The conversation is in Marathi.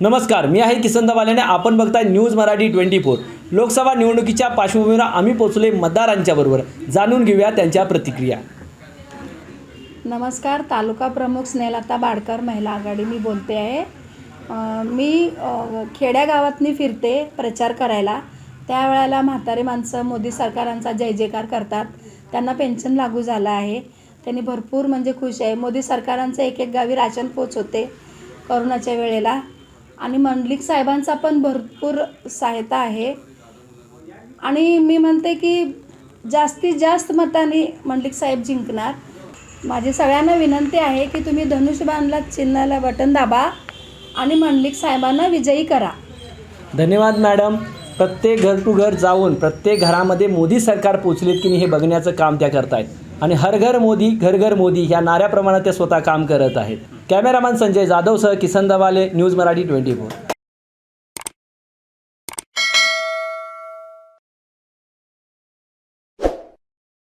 नमस्कार मी आहे किसन दवाल्याने आपण बघताय news Marathi twenty four. Lok Sabha निवडणुकीच्या पार्श्वभूमीवर आम्ही पोचले मतदारांच्या बरोबर. जाणून घेऊया त्यांच्या प्रतिक्रिया. नमस्कार तालुका प्रमुख स्नेहलता बाडकर महिला आघाडी. मी बोलते आहे मी खेड्यागावातनी फिरते प्रचार करायला. त्यावेळेला म्हातारे माणसं मोदी सरकारांचा जय जयकार करतात. त्यांना पेन्शन लागू झालं आहे. त्यांनी भरपूर म्हणजे खुश आहे. मोदी सरकारांचं एक एक गावी राशन पोच होते करोनाच्या वेळेला. आणि मंडलिक साहेबांचा पण भरपूर सहायता आहे. आणि मी म्हणते की जास्तीत जास्त मताने मंडलिक साहेब जिंकणार. माझी सगळ्यांना विनंती आहे की तुम्ही धनुष्यबाणला चिन्हाला बटन दाबा आणि मंडलिक साहेबांना विजयी करा. धन्यवाद मॅडम. प्रत्येक घर टू घर जाऊन प्रत्येक घरामध्ये मोदी सरकार पोचलेत की नाही हे बघण्याचं काम त्या करतायत. आणि हर घर मोदी घर घर मोदी ह्या नाऱ्याप्रमाणे त्या स्वतः काम करत आहेत. Cameraman Sanjay जाधवसह Kisan Dawale news Marathi twenty four.